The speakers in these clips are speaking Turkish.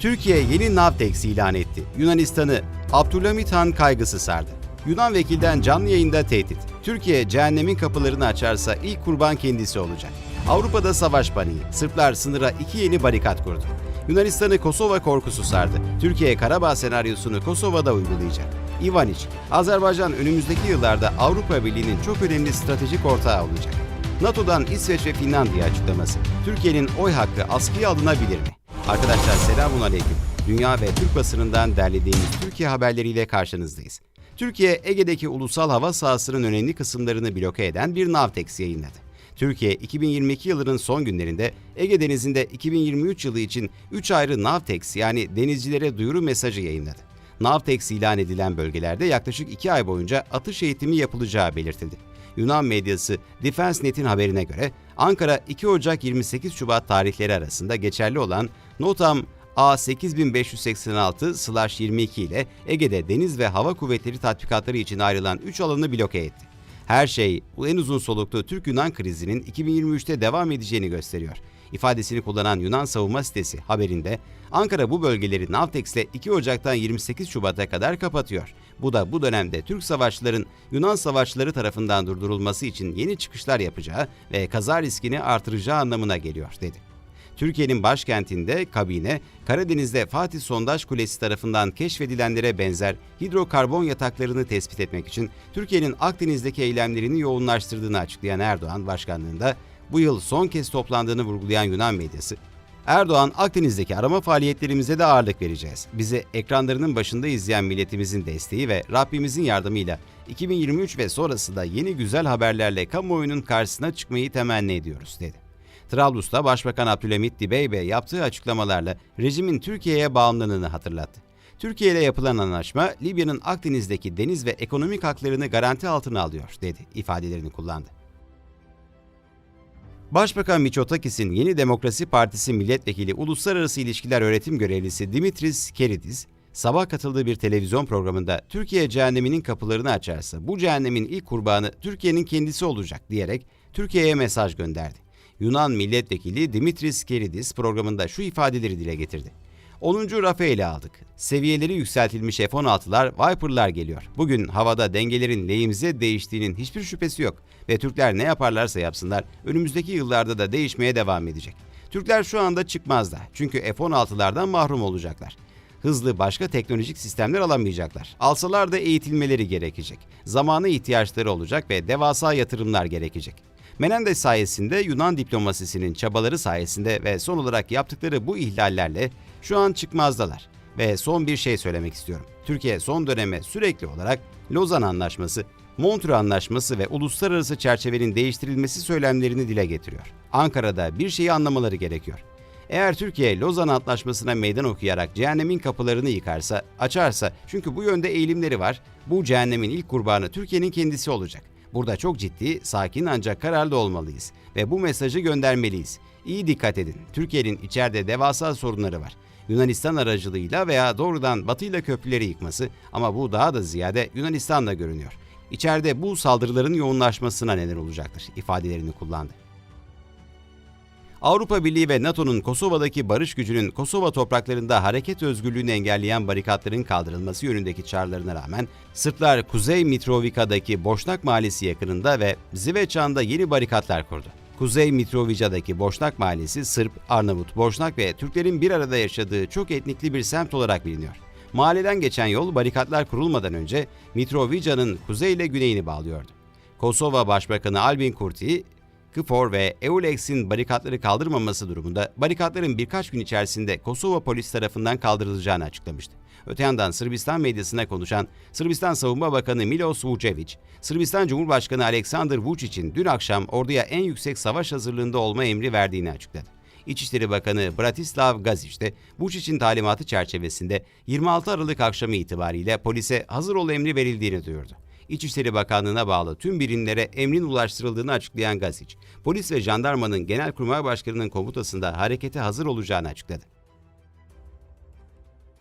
Türkiye yeni Navtex ilan etti. Yunanistan'ı Abdülhamit Han kaygısı sardı. Yunan vekilden canlı yayında tehdit. Türkiye cehennemin kapılarını açarsa ilk kurban kendisi olacak. Avrupa'da savaş paniği. Sırplar sınıra iki yeni barikat kurdu. Yunanistan'ı Kosova korkusu sardı. Türkiye Karabağ senaryosunu Kosova'da uygulayacak. Ivaniç, Azerbaycan önümüzdeki yıllarda Avrupa Birliği'nin çok önemli stratejik ortağı olacak. NATO'dan İsveç ve Finlandiya açıklaması. Türkiye'nin oy hakkı askıya alınabilir mi? Arkadaşlar selamun aleyküm. Dünya ve Türk basınından derlediğimiz Türkiye haberleriyle karşınızdayız. Türkiye, Ege'deki ulusal hava sahasının önemli kısımlarını bloke eden bir Navtex yayınladı. Türkiye, 2022 yılının son günlerinde Ege Denizi'nde 2023 yılı için 3 ayrı Navtex yani denizcilere duyuru mesajı yayınladı. Navtex ilan edilen bölgelerde yaklaşık 2 ay boyunca atış eğitimi yapılacağı belirtildi. Yunan medyası Defense.net'in haberine göre Ankara 2 Ocak 28 Şubat tarihleri arasında geçerli olan NOTAM A8586-22 ile Ege'de deniz ve hava kuvvetleri tatbikatları için ayrılan 3 alanı bloke etti. Her şey bu en uzun soluklu Türk-Yunan krizinin 2023'te devam edeceğini gösteriyor. İfadesini kullanan Yunan savunma sitesi haberinde Ankara bu bölgeleri Navtex ile 2 Ocak'tan 28 Şubat'a kadar kapatıyor. Bu da bu dönemde Türk savaşçıların Yunan savaşçıları tarafından durdurulması için yeni çıkışlar yapacağı ve kaza riskini artıracağı anlamına geliyor dedi. Türkiye'nin başkentinde kabine, Karadeniz'de Fatih Sondaj Kulesi tarafından keşfedilenlere benzer hidrokarbon yataklarını tespit etmek için Türkiye'nin Akdeniz'deki eylemlerini yoğunlaştırdığını açıklayan Erdoğan başkanlığında bu yıl son kez toplandığını vurgulayan Yunan medyası, Erdoğan, Akdeniz'deki arama faaliyetlerimize de ağırlık vereceğiz. Bizi ekranlarının başında izleyen milletimizin desteği ve Rabbimizin yardımıyla 2023 ve sonrasında yeni güzel haberlerle kamuoyunun karşısına çıkmayı temenni ediyoruz, dedi. Trablus'ta Başbakan Abdülhamit Dibeybe yaptığı açıklamalarla rejimin Türkiye'ye bağımlılığını hatırlattı. Türkiye ile yapılan anlaşma Libya'nın Akdeniz'deki deniz ve ekonomik haklarını garanti altına alıyor, dedi ifadelerini kullandı. Başbakan Miçotakis'in Yeni Demokrasi Partisi milletvekili Uluslararası İlişkiler Öğretim Görevlisi Dimitris Keridis, sabah katıldığı bir televizyon programında Türkiye cehenneminin kapılarını açarsa bu cehennemin ilk kurbanı Türkiye'nin kendisi olacak diyerek Türkiye'ye mesaj gönderdi. Yunan milletvekili Dimitris Keridis programında şu ifadeleri dile getirdi. 10. rafı ele aldık. Seviyeleri yükseltilmiş F-16'lar, Viper'lar geliyor. Bugün havada dengelerin lehimize değiştiğinin hiçbir şüphesi yok. Ve Türkler ne yaparlarsa yapsınlar, önümüzdeki yıllarda da değişmeye devam edecek. Türkler şu anda çıkmazda. Çünkü F-16'lardan mahrum olacaklar. Hızlı başka teknolojik sistemler alamayacaklar. Alsalar da eğitilmeleri gerekecek. Zamanı ihtiyaçları olacak ve devasa yatırımlar gerekecek. Menendez sayesinde Yunan diplomasisinin çabaları sayesinde ve son olarak yaptıkları bu ihlallerle şu an çıkmazdalar. Ve son bir şey söylemek istiyorum. Türkiye son döneme sürekli olarak Lozan Anlaşması, Montreux Anlaşması ve uluslararası çerçevenin değiştirilmesi söylemlerini dile getiriyor. Ankara'da bir şeyi anlamaları gerekiyor. Eğer Türkiye Lozan Antlaşması'na meydan okuyarak cehennemin kapılarını yıkarsa, açarsa çünkü bu yönde eğilimleri var, bu cehennemin ilk kurbanı Türkiye'nin kendisi olacak. Burada çok ciddi, sakin ancak kararlı olmalıyız ve bu mesajı göndermeliyiz. İyi dikkat edin. Türkiye'nin içeride devasa sorunları var. Yunanistan aracılığıyla veya doğrudan batıyla köprüleri yıkması ama bu daha da ziyade Yunanistan'la görünüyor. İçeride bu saldırıların yoğunlaşmasına neden olacaktır ifadelerini kullandı. Avrupa Birliği ve NATO'nun Kosova'daki barış gücünün Kosova topraklarında hareket özgürlüğünü engelleyen barikatların kaldırılması yönündeki çağrılarına rağmen Sırplar Kuzey Mitrovica'daki Boşnak Mahallesi yakınında ve Ziveçan'da yeni barikatlar kurdu. Kuzey Mitrovica'daki Boşnak Mahallesi Sırp, Arnavut, Boşnak ve Türklerin bir arada yaşadığı çok etnikli bir semt olarak biliniyor. Mahalleden geçen yol barikatlar kurulmadan önce Mitrovica'nın kuzey ile güneyini bağlıyordu. Kosova Başbakanı Albin Kurti, KFOR ve EULEX'in barikatları kaldırmaması durumunda barikatların birkaç gün içerisinde Kosova polis tarafından kaldırılacağını açıklamıştı. Öte yandan Sırbistan medyasına konuşan Sırbistan Savunma Bakanı Milos Vucevic, Sırbistan Cumhurbaşkanı Aleksandar Vučić'in dün akşam orduya en yüksek savaş hazırlığında olma emri verdiğini açıkladı. İçişleri Bakanı Bratislav Gazic de Vučić'in talimatı çerçevesinde 26 Aralık akşamı itibariyle polise hazır ol emri verildiğini duyurdu. İçişleri Bakanlığı'na bağlı tüm birimlere emrin ulaştırıldığını açıklayan Gazic, polis ve jandarmanın Genelkurmay Başkanı'nın komutasında harekete hazır olacağını açıkladı.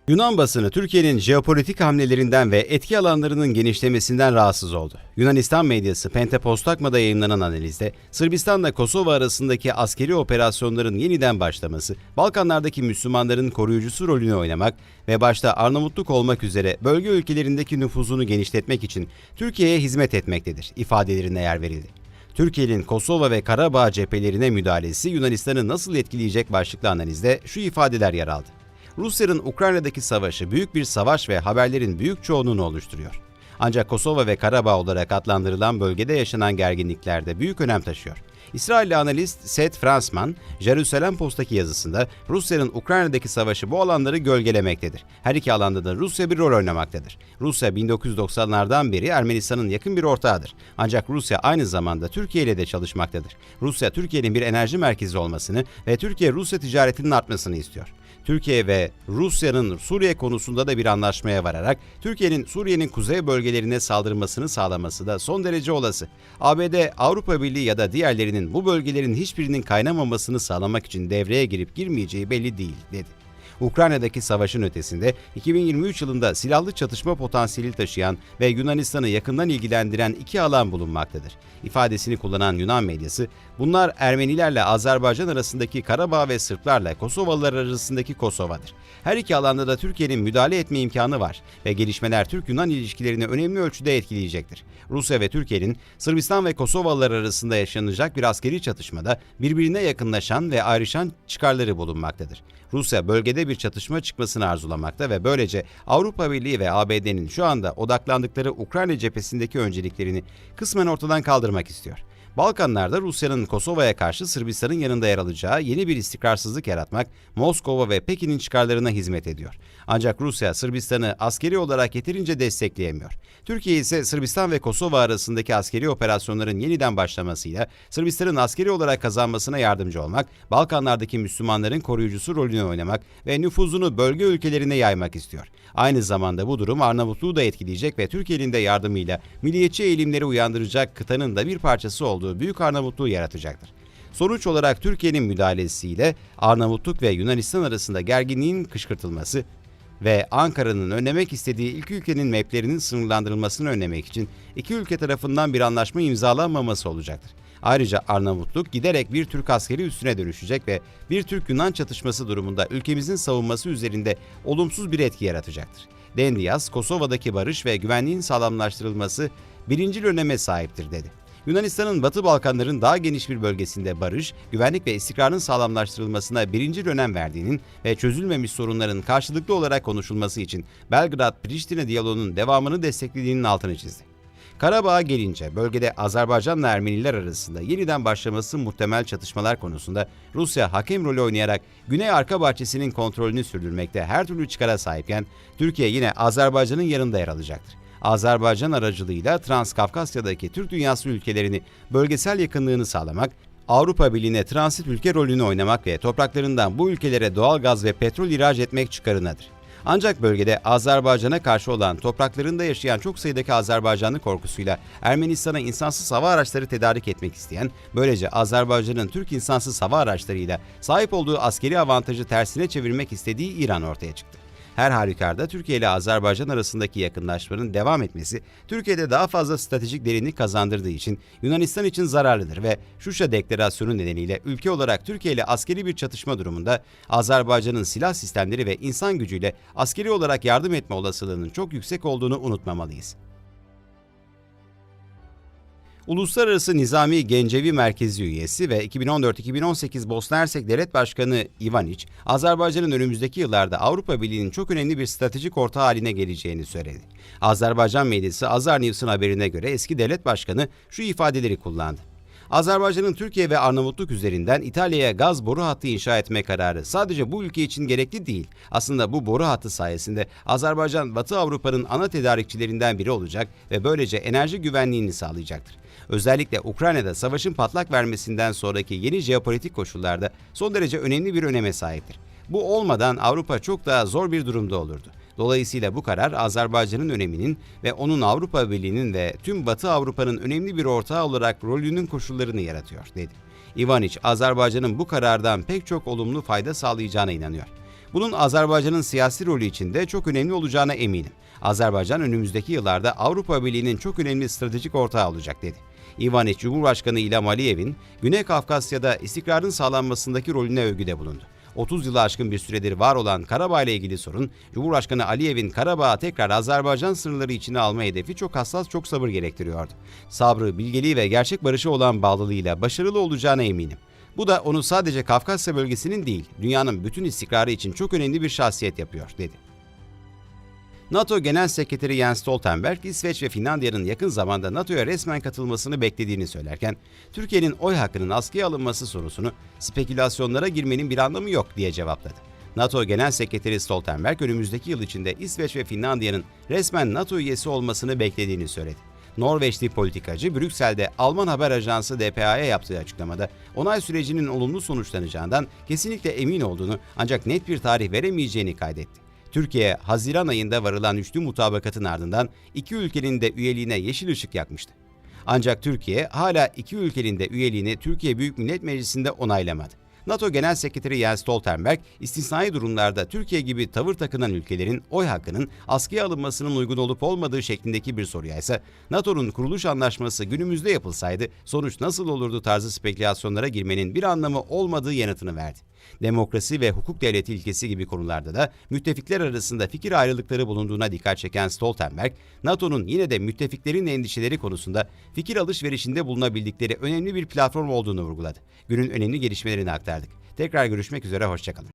Yunan basını Türkiye'nin jeopolitik hamlelerinden ve etki alanlarının genişlemesinden rahatsız oldu. Yunanistan medyası Pentepostagma'da yayınlanan analizde Sırbistan'la Kosova arasındaki askeri operasyonların yeniden başlaması, Balkanlardaki Müslümanların koruyucusu rolünü oynamak ve başta Arnavutluk olmak üzere bölge ülkelerindeki nüfuzunu genişletmek için Türkiye'ye hizmet etmektedir ifadelerine yer verildi. Türkiye'nin Kosova ve Karabağ cephelerine müdahalesi Yunanistan'ı nasıl etkileyecek başlıklı analizde şu ifadeler yer aldı. Rusya'nın Ukrayna'daki savaşı büyük bir savaş ve haberlerin büyük çoğunluğunu oluşturuyor. Ancak Kosova ve Karabağ olarak adlandırılan bölgede yaşanan gerginlikler de büyük önem taşıyor. İsrailli analist Seth Fransman, Jerusalem Post'taki yazısında Rusya'nın Ukrayna'daki savaşı bu alanları gölgelemektedir. Her iki alanda da Rusya bir rol oynamaktadır. Rusya 1990'lardan beri Ermenistan'ın yakın bir ortağıdır. Ancak Rusya aynı zamanda Türkiye ile de çalışmaktadır. Rusya Türkiye'nin bir enerji merkezi olmasını ve Türkiye-Rusya ticaretinin artmasını istiyor. Türkiye ve Rusya'nın Suriye konusunda da bir anlaşmaya vararak Türkiye'nin Suriye'nin kuzey bölgelerine saldırmasını sağlaması da son derece olası. ABD, Avrupa Birliği ya da diğerlerinin bu bölgelerin hiçbirinin kaynamamasını sağlamak için devreye girip girmeyeceği belli değil, dedi. Ukrayna'daki savaşın ötesinde 2023 yılında silahlı çatışma potansiyeli taşıyan ve Yunanistan'ı yakından ilgilendiren iki alan bulunmaktadır. İfadesini kullanan Yunan medyası, bunlar Ermenilerle Azerbaycan arasındaki Karabağ ve Sırplarla Kosovalılar arasındaki Kosova'dır. Her iki alanda da Türkiye'nin müdahale etme imkanı var ve gelişmeler Türk-Yunan ilişkilerini önemli ölçüde etkileyecektir. Rusya ve Türkiye'nin Sırbistan ve Kosovalılar arasında yaşanacak bir askeri çatışmada birbirine yakınlaşan ve ayrışan çıkarları bulunmaktadır. Rusya bölgede bir çatışma çıkmasını arzulamakta ve böylece Avrupa Birliği ve ABD'nin şu anda odaklandıkları Ukrayna cephesindeki önceliklerini kısmen ortadan kaldırmak istiyor. Balkanlarda Rusya'nın Kosova'ya karşı Sırbistan'ın yanında yer alacağı yeni bir istikrarsızlık yaratmak Moskova ve Pekin'in çıkarlarına hizmet ediyor. Ancak Rusya Sırbistan'ı askeri olarak yeterince destekleyemiyor. Türkiye ise Sırbistan ve Kosova arasındaki askeri operasyonların yeniden başlamasıyla Sırbistan'ın askeri olarak kazanmasına yardımcı olmak, Balkanlardaki Müslümanların koruyucusu rolünü oynamak ve nüfuzunu bölge ülkelerine yaymak istiyor. Aynı zamanda bu durum Arnavutluğu da etkileyecek ve Türkiye'nin de yardımıyla milliyetçi eğilimleri uyandıracak kıtanın da bir parçası olduğu Büyük Arnavutluğu yaratacaktır. Sonuç olarak Türkiye'nin müdahalesiyle Arnavutluk ve Yunanistan arasında gerginliğin kışkırtılması ve Ankara'nın önlemek istediği ilk ülkenin maplerinin sınırlandırılmasını önlemek için iki ülke tarafından bir anlaşma imzalanmaması olacaktır. Ayrıca Arnavutluk giderek bir Türk askeri üstüne dönüşecek ve bir Türk-Yunan çatışması durumunda ülkemizin savunması üzerinde olumsuz bir etki yaratacaktır. Dendias, Kosova'daki barış ve güvenliğin sağlamlaştırılması birincil öneme sahiptir dedi. Yunanistan'ın Batı Balkanların daha geniş bir bölgesinde barış, güvenlik ve istikrarın sağlamlaştırılmasına birinci önem verdiğinin ve çözülmemiş sorunların karşılıklı olarak konuşulması için Belgrad-Priştine diyaloğunun devamını desteklediğinin altını çizdi. Karabağ'a gelince bölgede Azerbaycan'la Ermeniler arasında yeniden başlaması muhtemel çatışmalar konusunda Rusya hakem rolü oynayarak Güney Arka Bahçesi'nin kontrolünü sürdürmekte her türlü çıkara sahipken Türkiye yine Azerbaycan'ın yanında yer alacaktır. Azerbaycan aracılığıyla Transkafkasya'daki Türk dünyası ülkelerini bölgesel yakınlığını sağlamak, Avrupa Birliği'ne transit ülke rolünü oynamak ve topraklarından bu ülkelere doğal gaz ve petrol ihraç etmek çıkarınadır. Ancak bölgede Azerbaycan'a karşı olan topraklarında yaşayan çok sayıdaki Azerbaycanlı korkusuyla Ermenistan'a insansız hava araçları tedarik etmek isteyen, böylece Azerbaycan'ın Türk insansız hava araçlarıyla sahip olduğu askeri avantajı tersine çevirmek istediği İran ortaya çıktı. Her halükarda Türkiye ile Azerbaycan arasındaki yakınlaşmanın devam etmesi Türkiye'de daha fazla stratejik derinlik kazandırdığı için Yunanistan için zararlıdır ve Şuşa Deklarasyonu nedeniyle ülke olarak Türkiye ile askeri bir çatışma durumunda Azerbaycan'ın silah sistemleri ve insan gücüyle askeri olarak yardım etme olasılığının çok yüksek olduğunu unutmamalıyız. Uluslararası Nizami Gencevi Merkezi üyesi ve 2014-2018 Bosna Hersek Devlet Başkanı Ivanic, Azerbaycan'ın önümüzdeki yıllarda Avrupa Birliği'nin çok önemli bir stratejik ortağı haline geleceğini söyledi. Azerbaycan medyası Azar News'un haberine göre eski devlet başkanı şu ifadeleri kullandı. Azerbaycan'ın Türkiye ve Arnavutluk üzerinden İtalya'ya gaz boru hattı inşa etme kararı sadece bu ülke için gerekli değil. Aslında bu boru hattı sayesinde Azerbaycan Batı Avrupa'nın ana tedarikçilerinden biri olacak ve böylece enerji güvenliğini sağlayacaktır. Özellikle Ukrayna'da savaşın patlak vermesinden sonraki yeni jeopolitik koşullarda son derece önemli bir öneme sahiptir. Bu olmadan Avrupa çok daha zor bir durumda olurdu. Dolayısıyla bu karar Azerbaycan'ın öneminin ve onun Avrupa Birliği'nin ve tüm Batı Avrupa'nın önemli bir ortağı olarak rolünün koşullarını yaratıyor, dedi. Ivanic, Azerbaycan'ın bu karardan pek çok olumlu fayda sağlayacağına inanıyor. Bunun Azerbaycan'ın siyasi rolü içinde çok önemli olacağına eminim. Azerbaycan önümüzdeki yıllarda Avrupa Birliği'nin çok önemli stratejik ortağı olacak dedi. İvaniç Cumhurbaşkanı İlham Aliyev'in Güney Kafkasya'da istikrarın sağlanmasındaki rolüne övgüde bulundu. 30 yılı aşkın bir süredir var olan Karabağ ile ilgili sorun, Cumhurbaşkanı Aliyev'in Karabağ'ı tekrar Azerbaycan sınırları içine alma hedefi çok hassas, çok sabır gerektiriyordu. Sabrı, bilgeliği ve gerçek barışı olan bağlılığıyla başarılı olacağına eminim. Bu da onu sadece Kafkasya bölgesinin değil, dünyanın bütün istikrarı için çok önemli bir şahsiyet yapıyor, dedi. NATO Genel Sekreteri Jens Stoltenberg, İsveç ve Finlandiya'nın yakın zamanda NATO'ya resmen katılmasını beklediğini söylerken, Türkiye'nin oy hakkının askıya alınması sorusunu spekülasyonlara girmenin bir anlamı yok diye cevapladı. NATO Genel Sekreteri Stoltenberg önümüzdeki yıl içinde İsveç ve Finlandiya'nın resmen NATO üyesi olmasını beklediğini söyledi. Norveçli politikacı Brüksel'de Alman haber ajansı DPA'ya yaptığı açıklamada onay sürecinin olumlu sonuçlanacağından kesinlikle emin olduğunu ancak net bir tarih veremeyeceğini kaydetti. Türkiye, Haziran ayında varılan üçlü mutabakatın ardından iki ülkenin de üyeliğine yeşil ışık yakmıştı. Ancak Türkiye hala iki ülkenin de üyeliğini Türkiye Büyük Millet Meclisi'nde onaylamadı. NATO Genel Sekreteri Jens Stoltenberg, istisnai durumlarda Türkiye gibi tavır takınan ülkelerin oy hakkının askıya alınmasının uygun olup olmadığı şeklindeki bir soruya ise NATO'nun kuruluş anlaşması günümüzde yapılsaydı sonuç nasıl olurdu tarzı spekülasyonlara girmenin bir anlamı olmadığı yanıtını verdi. Demokrasi ve hukuk devleti ilkesi gibi konularda da müttefikler arasında fikir ayrılıkları bulunduğuna dikkat çeken Stoltenberg, NATO'nun yine de müttefiklerin endişeleri konusunda fikir alışverişinde bulunabildikleri önemli bir platform olduğunu vurguladı. Günün önemli gelişmelerini aktardık. Tekrar görüşmek üzere, hoşçakalın.